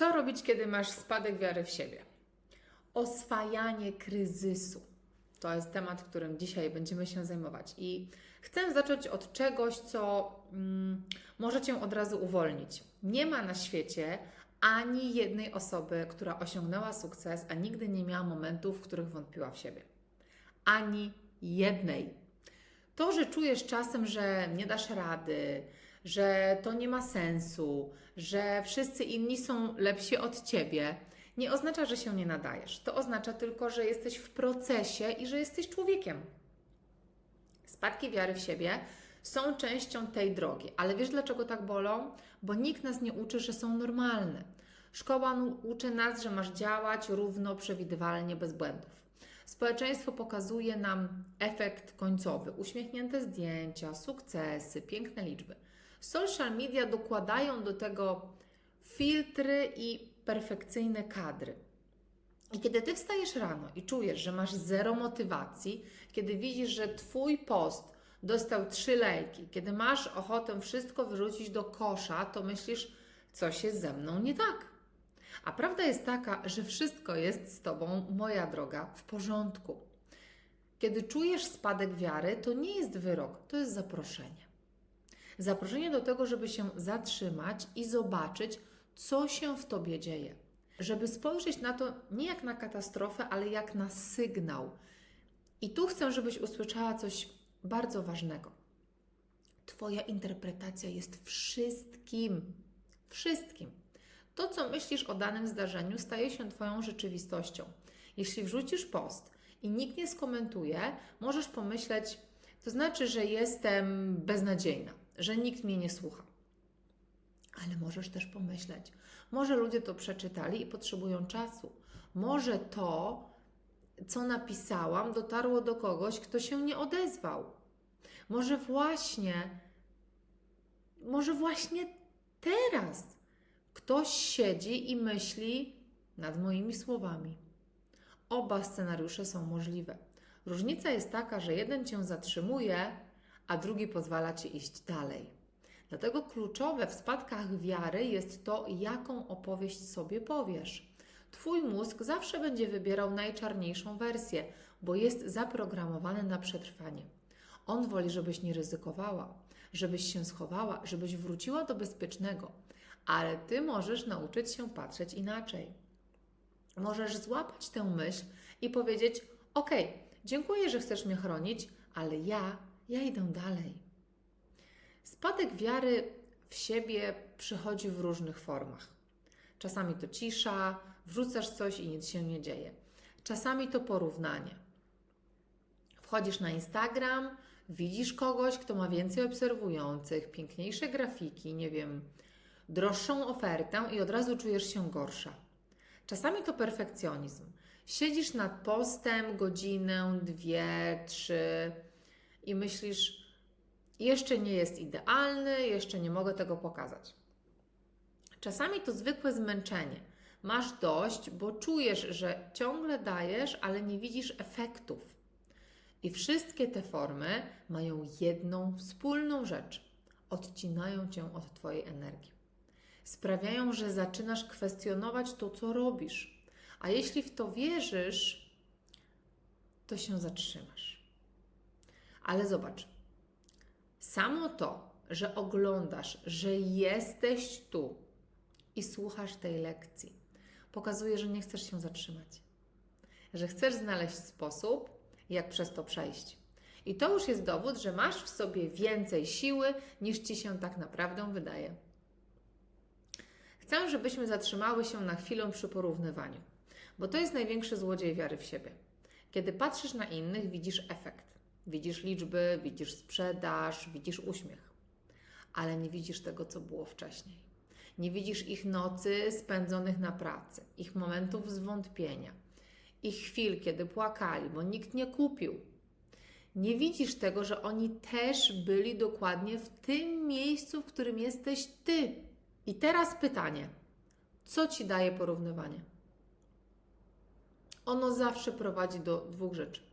Co robić, kiedy masz spadek wiary w siebie? Oswajanie kryzysu. To jest temat, którym dzisiaj będziemy się zajmować. I chcę zacząć od czegoś, co mm, może Cię od razu uwolnić. Nie ma na świecie ani jednej osoby, która osiągnęła sukces, a nigdy nie miała momentów, w których wątpiła w siebie. Ani jednej. To, że czujesz czasem, że nie dasz rady, że to nie ma sensu, że wszyscy inni są lepsi od ciebie, nie oznacza, że się nie nadajesz. To oznacza tylko, że jesteś w procesie i że jesteś człowiekiem. Spadki wiary w siebie są częścią tej drogi, ale wiesz dlaczego tak bolą? Bo nikt nas nie uczy, że są normalne. Szkoła uczy nas, że masz działać równo, przewidywalnie, bez błędów. Społeczeństwo pokazuje nam efekt końcowy, uśmiechnięte zdjęcia, sukcesy, piękne liczby. Social media dokładają do tego filtry i perfekcyjne kadry. I kiedy ty wstajesz rano i czujesz, że masz zero motywacji, kiedy widzisz, że twój post dostał trzy lajki, kiedy masz ochotę wszystko wyrzucić do kosza, to myślisz, coś jest ze mną nie tak. A prawda jest taka, że wszystko jest z tobą, moja droga, w porządku. Kiedy czujesz spadek wiary, to nie jest wyrok, to jest zaproszenie. Zaproszenie do tego, żeby się zatrzymać i zobaczyć, co się w tobie dzieje. Żeby spojrzeć na to nie jak na katastrofę, ale jak na sygnał. I tu chcę, żebyś usłyszała coś bardzo ważnego. Twoja interpretacja jest wszystkim. Wszystkim. To, co myślisz o danym zdarzeniu, staje się Twoją rzeczywistością. Jeśli wrzucisz post i nikt nie skomentuje, możesz pomyśleć, to znaczy, że jestem beznadziejna, że nikt mnie nie słucha. Ale możesz też pomyśleć, może ludzie to przeczytali i potrzebują czasu. Może to, co napisałam, dotarło do kogoś, kto się nie odezwał. Może właśnie, może właśnie teraz ktoś siedzi i myśli nad moimi słowami. Oba scenariusze są możliwe. Różnica jest taka, że jeden cię zatrzymuje, a drugi pozwala ci iść dalej. Dlatego kluczowe w spadkach wiary jest to, jaką opowieść sobie powiesz. Twój mózg zawsze będzie wybierał najczarniejszą wersję, bo jest zaprogramowany na przetrwanie. On woli, żebyś nie ryzykowała, żebyś się schowała, żebyś wróciła do bezpiecznego, ale ty możesz nauczyć się patrzeć inaczej. Możesz złapać tę myśl i powiedzieć: OK, dziękuję, że chcesz mnie chronić, ale ja, ja idę dalej. Spadek wiary w siebie przychodzi w różnych formach. Czasami to cisza, wrzucasz coś i nic się nie dzieje. Czasami to porównanie. Wchodzisz na Instagram, widzisz kogoś, kto ma więcej obserwujących, piękniejsze grafiki, nie wiem, droższą ofertę i od razu czujesz się gorsza. Czasami to perfekcjonizm. Siedzisz nad postem godzinę, dwie, trzy i myślisz, jeszcze nie jest idealny, jeszcze nie mogę tego pokazać. Czasami to zwykłe zmęczenie. Masz dość, bo czujesz, że ciągle dajesz, ale nie widzisz efektów. I wszystkie te formy mają jedną wspólną rzecz: odcinają cię od Twojej energii. Sprawiają, że zaczynasz kwestionować to, co robisz. A jeśli w to wierzysz, to się zatrzymasz. Ale zobacz, samo to, że oglądasz, że jesteś tu i słuchasz tej lekcji, pokazuje, że nie chcesz się zatrzymać. Że chcesz znaleźć sposób, jak przez to przejść. I to już jest dowód, że masz w sobie więcej siły, niż ci się tak naprawdę wydaje. Chcę, żebyśmy zatrzymały się na chwilę przy porównywaniu, bo to jest największy złodziej wiary w siebie. Kiedy patrzysz na innych, widzisz efekt. Widzisz liczby, widzisz sprzedaż, widzisz uśmiech, ale nie widzisz tego, co było wcześniej. Nie widzisz ich nocy spędzonych na pracy, ich momentów zwątpienia, ich chwil, kiedy płakali, bo nikt nie kupił. Nie widzisz tego, że oni też byli dokładnie w tym miejscu, w którym jesteś ty. I teraz pytanie: co ci daje porównywanie? Ono zawsze prowadzi do dwóch rzeczy.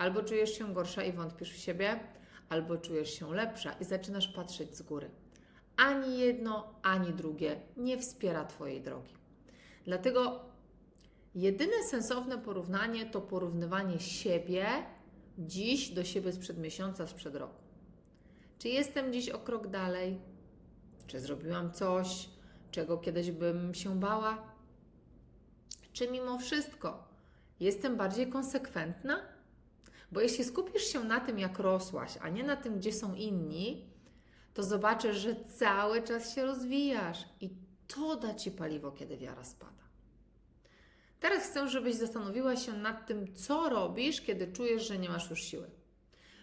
Albo czujesz się gorsza i wątpisz w siebie, albo czujesz się lepsza i zaczynasz patrzeć z góry. Ani jedno, ani drugie nie wspiera Twojej drogi. Dlatego jedyne sensowne porównanie to porównywanie siebie dziś do siebie sprzed miesiąca, sprzed roku. Czy jestem dziś o krok dalej? Czy zrobiłam coś, czego kiedyś bym się bała? Czy mimo wszystko jestem bardziej konsekwentna? Bo jeśli skupisz się na tym, jak rosłaś, a nie na tym, gdzie są inni, to zobaczysz, że cały czas się rozwijasz i to da ci paliwo, kiedy wiara spada. Teraz chcę, żebyś zastanowiła się nad tym, co robisz, kiedy czujesz, że nie masz już siły.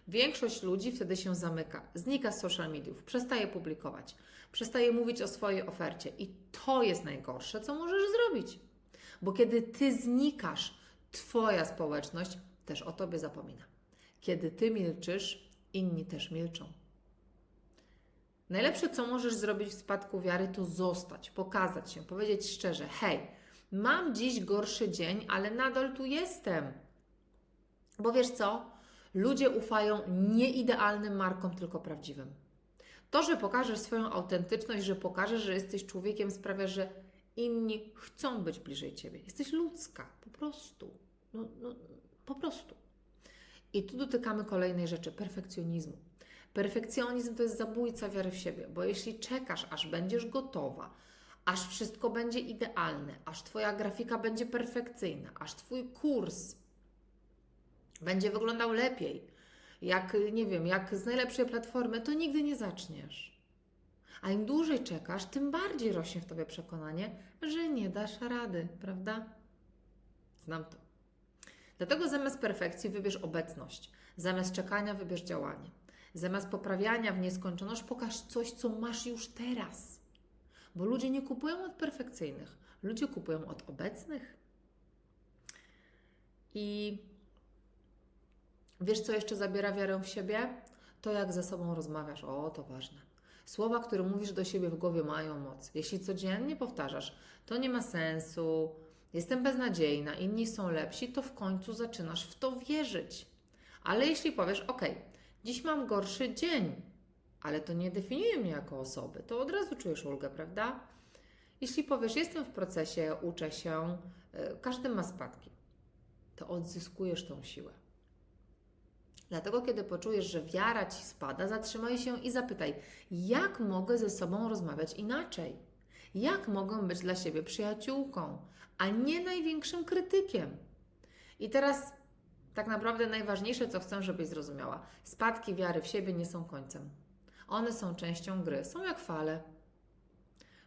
Większość ludzi wtedy się zamyka, znika z social mediów, przestaje publikować, przestaje mówić o swojej ofercie i to jest najgorsze, co możesz zrobić. Bo kiedy ty znikasz, twoja społeczność też o tobie zapomina. Kiedy ty milczysz, inni też milczą. Najlepsze, co możesz zrobić w spadku wiary, to zostać, pokazać się, powiedzieć szczerze: hej, mam dziś gorszy dzień, ale nadal tu jestem. Bo wiesz co? Ludzie ufają nie idealnym markom, tylko prawdziwym. To, że pokażesz swoją autentyczność, że pokażesz, że jesteś człowiekiem, sprawia, że inni chcą być bliżej ciebie. Jesteś ludzka, po prostu. No, no, po prostu. I tu dotykamy kolejnej rzeczy perfekcjonizmu. Perfekcjonizm to jest zabójca wiary w siebie, bo jeśli czekasz, aż będziesz gotowa, aż wszystko będzie idealne, aż Twoja grafika będzie perfekcyjna, aż Twój kurs będzie wyglądał lepiej, jak nie wiem, jak z najlepszej platformy, to nigdy nie zaczniesz. A im dłużej czekasz, tym bardziej rośnie w Tobie przekonanie, że nie dasz rady, prawda? Znam to. Dlatego zamiast perfekcji wybierz obecność, zamiast czekania wybierz działanie. Zamiast poprawiania w nieskończoność, pokaż coś, co masz już teraz. Bo ludzie nie kupują od perfekcyjnych, ludzie kupują od obecnych. I wiesz, co jeszcze zabiera wiarę w siebie? To, jak ze sobą rozmawiasz. O, to ważne. Słowa, które mówisz do siebie w głowie, mają moc. Jeśli codziennie powtarzasz, to nie ma sensu, jestem beznadziejna, inni są lepsi, to w końcu zaczynasz w to wierzyć. Ale jeśli powiesz, ok, dziś mam gorszy dzień, ale to nie definiuje mnie jako osoby, to od razu czujesz ulgę, prawda? Jeśli powiesz, jestem w procesie, uczę się, y, każdy ma spadki, to odzyskujesz tą siłę. Dlatego, kiedy poczujesz, że wiara ci spada, zatrzymaj się i zapytaj, jak mogę ze sobą rozmawiać inaczej? Jak mogę być dla siebie przyjaciółką, a nie największym krytykiem? I teraz tak naprawdę najważniejsze, co chcę, żebyś zrozumiała. Spadki wiary w siebie nie są końcem. One są częścią gry, są jak fale.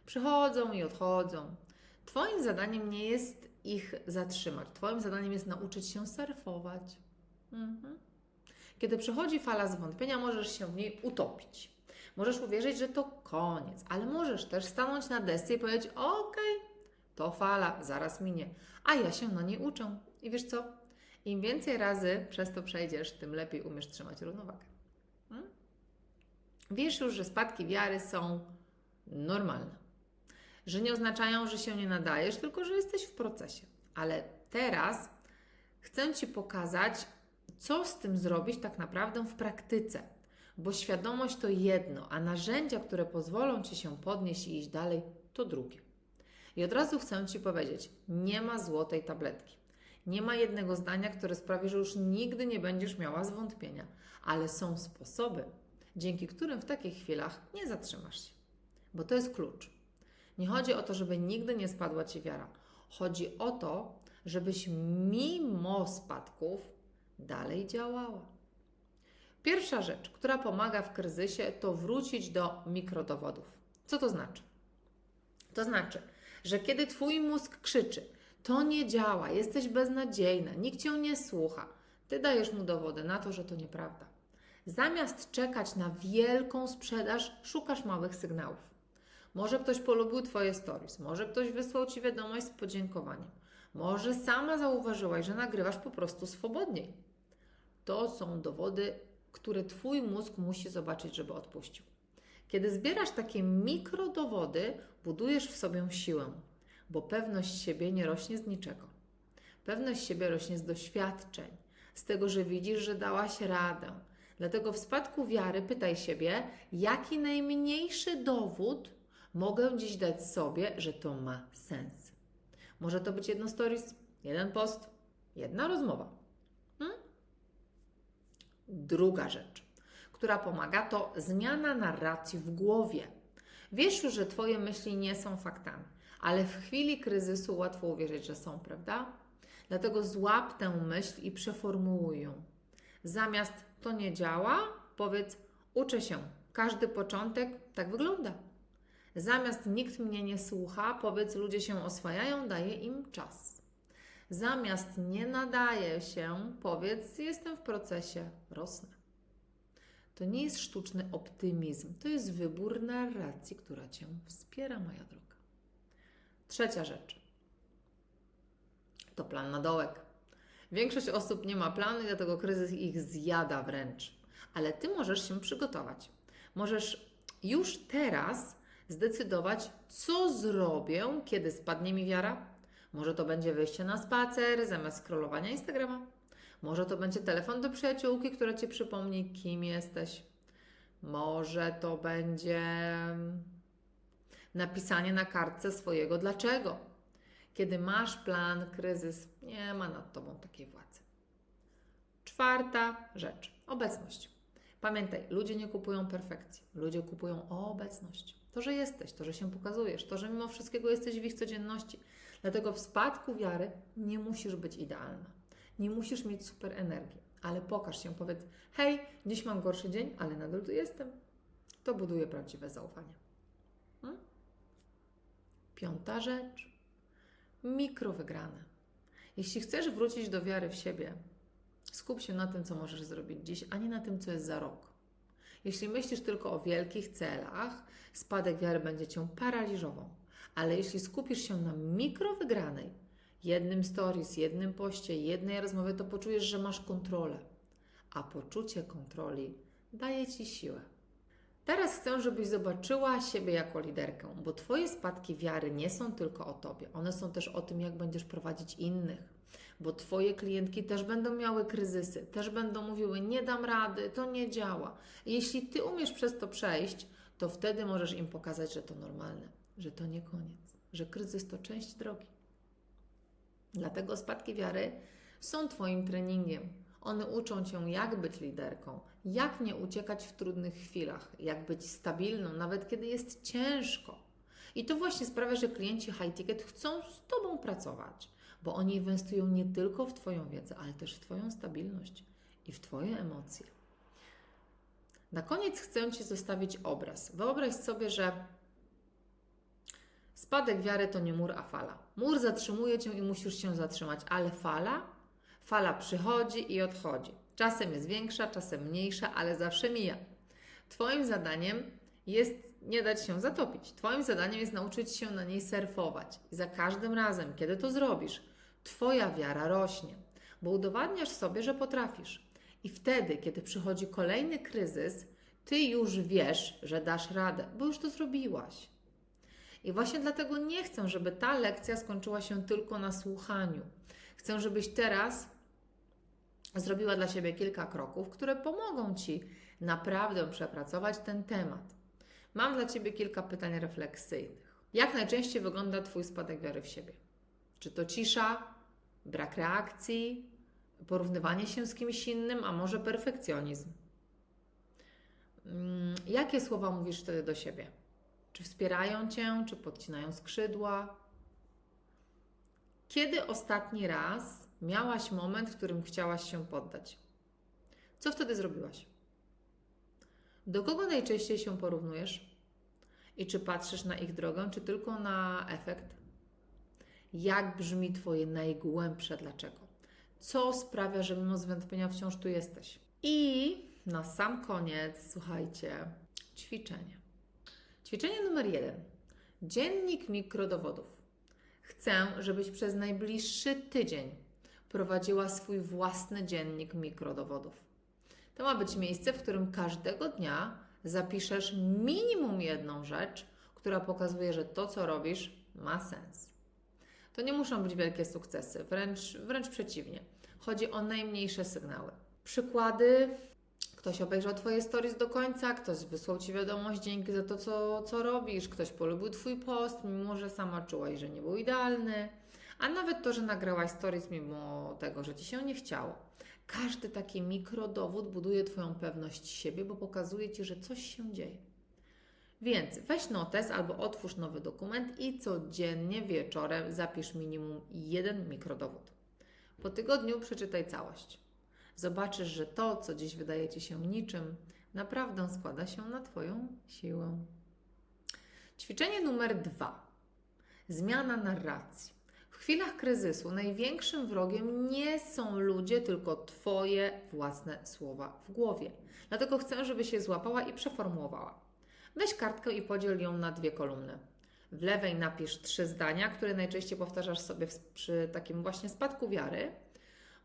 Przychodzą i odchodzą. Twoim zadaniem nie jest ich zatrzymać. Twoim zadaniem jest nauczyć się surfować. Mhm. Kiedy przychodzi fala zwątpienia, możesz się w niej utopić. Możesz uwierzyć, że to koniec, ale możesz też stanąć na desce i powiedzieć: OK, to fala, zaraz minie, a ja się na niej uczę. I wiesz co? Im więcej razy przez to przejdziesz, tym lepiej umiesz trzymać równowagę. Hmm? Wiesz już, że spadki wiary są normalne. Że nie oznaczają, że się nie nadajesz, tylko że jesteś w procesie. Ale teraz chcę Ci pokazać, co z tym zrobić tak naprawdę w praktyce. Bo świadomość to jedno, a narzędzia, które pozwolą Ci się podnieść i iść dalej, to drugie. I od razu chcę Ci powiedzieć: nie ma złotej tabletki. Nie ma jednego zdania, które sprawi, że już nigdy nie będziesz miała zwątpienia, ale są sposoby, dzięki którym w takich chwilach nie zatrzymasz się. Bo to jest klucz. Nie chodzi o to, żeby nigdy nie spadła Ci wiara. Chodzi o to, żebyś mimo spadków dalej działała. Pierwsza rzecz, która pomaga w kryzysie, to wrócić do mikrodowodów. Co to znaczy? To znaczy, że kiedy Twój mózg krzyczy, to nie działa, jesteś beznadziejna, nikt Cię nie słucha, Ty dajesz mu dowody na to, że to nieprawda. Zamiast czekać na wielką sprzedaż, szukasz małych sygnałów. Może ktoś polubił Twoje stories, może ktoś wysłał Ci wiadomość z podziękowaniem, może sama zauważyłaś, że nagrywasz po prostu swobodniej. To są dowody, które Twój mózg musi zobaczyć, żeby odpuścił. Kiedy zbierasz takie mikrodowody, budujesz w sobie siłę, bo pewność siebie nie rośnie z niczego. Pewność siebie rośnie z doświadczeń, z tego, że widzisz, że dałaś radę. Dlatego w spadku wiary pytaj siebie, jaki najmniejszy dowód mogę dziś dać sobie, że to ma sens. Może to być jedno stories, jeden post, jedna rozmowa. Hmm? Druga rzecz, która pomaga, to zmiana narracji w głowie. Wiesz już, że Twoje myśli nie są faktami, ale w chwili kryzysu łatwo uwierzyć, że są, prawda? Dlatego złap tę myśl i przeformułuj ją. Zamiast to nie działa, powiedz uczę się. Każdy początek tak wygląda. Zamiast nikt mnie nie słucha, powiedz ludzie się oswajają, daję im czas. Zamiast nie nadaje się, powiedz jestem w procesie, rosnę. To nie jest sztuczny optymizm, to jest wybór narracji, która Cię wspiera, moja droga. Trzecia rzecz to plan na dołek. Większość osób nie ma planu dlatego kryzys ich zjada wręcz. Ale Ty możesz się przygotować. Możesz już teraz zdecydować, co zrobię, kiedy spadnie mi wiara. Może to będzie wyjście na spacer zamiast scrollowania Instagrama. Może to będzie telefon do przyjaciółki, która Ci przypomni, kim jesteś. Może to będzie napisanie na kartce swojego dlaczego. Kiedy masz plan, kryzys nie ma nad Tobą takiej władzy. Czwarta rzecz obecność. Pamiętaj, ludzie nie kupują perfekcji, ludzie kupują obecność. To, że jesteś, to, że się pokazujesz, to, że mimo wszystkiego jesteś w ich codzienności. Dlatego w spadku wiary nie musisz być idealna. Nie musisz mieć super energii, ale pokaż się, powiedz: Hej, dziś mam gorszy dzień, ale nadal tu jestem. To buduje prawdziwe zaufanie. Hmm? Piąta rzecz mikrowygrane. Jeśli chcesz wrócić do wiary w siebie, skup się na tym, co możesz zrobić dziś, a nie na tym, co jest za rok. Jeśli myślisz tylko o wielkich celach, spadek wiary będzie cię paraliżował. Ale jeśli skupisz się na mikrowygranej, jednym stories, jednym poście, jednej rozmowie, to poczujesz, że masz kontrolę. A poczucie kontroli daje ci siłę. Teraz chcę, żebyś zobaczyła siebie jako liderkę, bo Twoje spadki wiary nie są tylko o Tobie, one są też o tym, jak będziesz prowadzić innych. Bo Twoje klientki też będą miały kryzysy, też będą mówiły: Nie dam rady, to nie działa. Jeśli Ty umiesz przez to przejść, to wtedy możesz im pokazać, że to normalne, że to nie koniec, że kryzys to część drogi. Dlatego spadki wiary są Twoim treningiem. One uczą Cię, jak być liderką, jak nie uciekać w trudnych chwilach, jak być stabilną, nawet kiedy jest ciężko. I to właśnie sprawia, że klienci high ticket chcą z Tobą pracować, bo oni inwestują nie tylko w Twoją wiedzę, ale też w Twoją stabilność i w Twoje emocje. Na koniec chcę Ci zostawić obraz. Wyobraź sobie, że spadek wiary to nie mur, a fala. Mur zatrzymuje Cię i musisz się zatrzymać, ale fala Fala przychodzi i odchodzi. Czasem jest większa, czasem mniejsza, ale zawsze mija. Twoim zadaniem jest nie dać się zatopić. Twoim zadaniem jest nauczyć się na niej surfować. I za każdym razem, kiedy to zrobisz, Twoja wiara rośnie, bo udowadniasz sobie, że potrafisz. I wtedy, kiedy przychodzi kolejny kryzys, Ty już wiesz, że dasz radę, bo już to zrobiłaś. I właśnie dlatego nie chcę, żeby ta lekcja skończyła się tylko na słuchaniu. Chcę, żebyś teraz zrobiła dla siebie kilka kroków, które pomogą Ci naprawdę przepracować ten temat. Mam dla Ciebie kilka pytań refleksyjnych. Jak najczęściej wygląda Twój spadek wiary w siebie? Czy to cisza, brak reakcji, porównywanie się z kimś innym, a może perfekcjonizm? Mm, jakie słowa mówisz wtedy do siebie? Czy wspierają Cię, czy podcinają skrzydła? Kiedy ostatni raz miałaś moment, w którym chciałaś się poddać? Co wtedy zrobiłaś? Do kogo najczęściej się porównujesz? I czy patrzysz na ich drogę, czy tylko na efekt? Jak brzmi Twoje najgłębsze dlaczego? Co sprawia, że mimo zwątpienia wciąż tu jesteś? I na sam koniec, słuchajcie, ćwiczenie. Ćwiczenie numer jeden. Dziennik mikrodowodów. Chcę, żebyś przez najbliższy tydzień prowadziła swój własny dziennik mikrodowodów. To ma być miejsce, w którym każdego dnia zapiszesz minimum jedną rzecz, która pokazuje, że to, co robisz, ma sens. To nie muszą być wielkie sukcesy, wręcz, wręcz przeciwnie. Chodzi o najmniejsze sygnały. Przykłady Ktoś obejrzał Twoje stories do końca, ktoś wysłał Ci wiadomość dzięki za to, co, co robisz, ktoś polubił Twój post, mimo że sama czułaś, że nie był idealny, A nawet to, że nagrałaś stories mimo tego, że ci się nie chciało. Każdy taki mikrodowód buduje Twoją pewność siebie, bo pokazuje Ci, że coś się dzieje. Więc weź notes albo otwórz nowy dokument i codziennie wieczorem zapisz minimum jeden mikrodowód. Po tygodniu przeczytaj całość. Zobaczysz, że to, co dziś wydaje Ci się niczym, naprawdę składa się na Twoją siłę. Ćwiczenie numer dwa. Zmiana narracji. W chwilach kryzysu największym wrogiem nie są ludzie, tylko Twoje własne słowa w głowie. Dlatego chcę, żebyś je złapała i przeformułowała. Weź kartkę i podziel ją na dwie kolumny. W lewej napisz trzy zdania, które najczęściej powtarzasz sobie przy takim właśnie spadku wiary.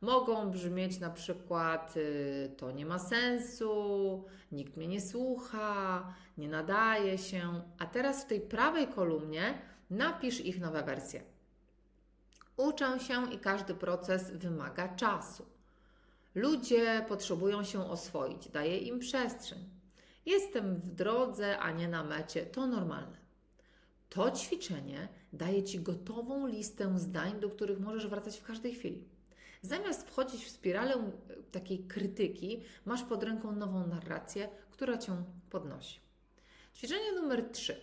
Mogą brzmieć na przykład y, to nie ma sensu, nikt mnie nie słucha, nie nadaje się. A teraz w tej prawej kolumnie napisz ich nowe wersje. Uczę się i każdy proces wymaga czasu. Ludzie potrzebują się oswoić, daję im przestrzeń. Jestem w drodze, a nie na mecie, to normalne. To ćwiczenie daje Ci gotową listę zdań, do których możesz wracać w każdej chwili. Zamiast wchodzić w spiralę e, takiej krytyki, masz pod ręką nową narrację, która Cię podnosi. Ćwiczenie numer 3.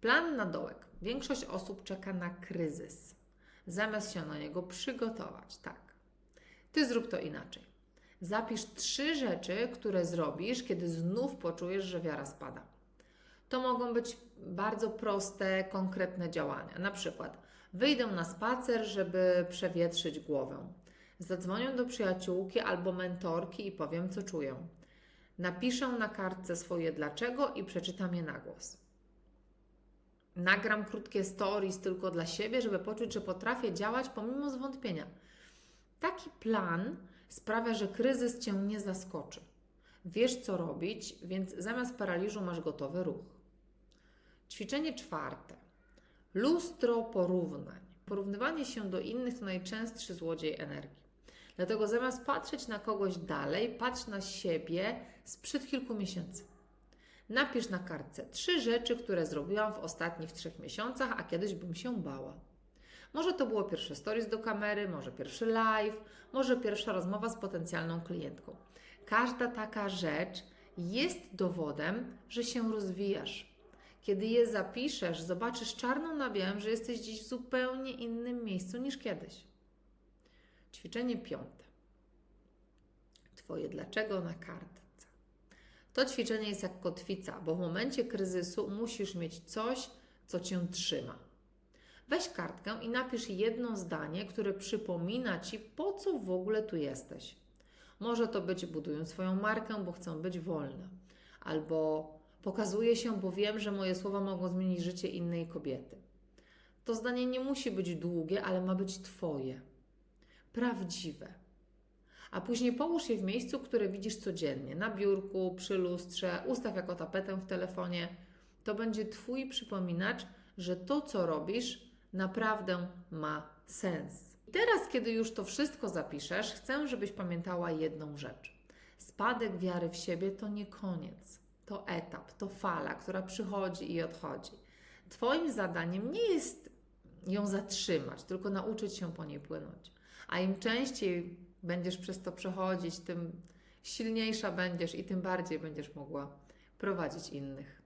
Plan na dołek. Większość osób czeka na kryzys, zamiast się na niego przygotować. Tak. Ty zrób to inaczej. Zapisz trzy rzeczy, które zrobisz, kiedy znów poczujesz, że wiara spada. To mogą być bardzo proste, konkretne działania. Na przykład wyjdę na spacer, żeby przewietrzyć głowę. Zadzwonię do przyjaciółki albo mentorki i powiem, co czuję. Napiszę na kartce swoje dlaczego i przeczytam je na głos. Nagram krótkie stories tylko dla siebie, żeby poczuć, że potrafię działać pomimo zwątpienia. Taki plan sprawia, że kryzys cię nie zaskoczy. Wiesz, co robić, więc zamiast paraliżu masz gotowy ruch. Ćwiczenie czwarte. Lustro porównań. Porównywanie się do innych to najczęstszy złodziej energii. Dlatego zamiast patrzeć na kogoś dalej, patrz na siebie sprzed kilku miesięcy. Napisz na kartce trzy rzeczy, które zrobiłam w ostatnich trzech miesiącach, a kiedyś bym się bała. Może to było pierwsze stories do kamery, może pierwszy live, może pierwsza rozmowa z potencjalną klientką. Każda taka rzecz jest dowodem, że się rozwijasz. Kiedy je zapiszesz, zobaczysz czarno na białym, że jesteś dziś w zupełnie innym miejscu niż kiedyś. Ćwiczenie piąte. Twoje dlaczego na kartce. To ćwiczenie jest jak kotwica, bo w momencie kryzysu musisz mieć coś, co cię trzyma. Weź kartkę i napisz jedno zdanie, które przypomina ci, po co w ogóle tu jesteś. Może to być buduję swoją markę, bo chcę być wolna, albo pokazuję się, bo wiem, że moje słowa mogą zmienić życie innej kobiety. To zdanie nie musi być długie, ale ma być Twoje, prawdziwe. A później połóż je w miejscu, które widzisz codziennie na biurku, przy lustrze, ustaw jako tapetę w telefonie. To będzie Twój przypominacz, że to, co robisz, naprawdę ma sens. I teraz, kiedy już to wszystko zapiszesz, chcę, żebyś pamiętała jedną rzecz. Spadek wiary w siebie to nie koniec. To etap, to fala, która przychodzi i odchodzi. Twoim zadaniem nie jest ją zatrzymać, tylko nauczyć się po niej płynąć. A im częściej będziesz przez to przechodzić, tym silniejsza będziesz i tym bardziej będziesz mogła prowadzić innych.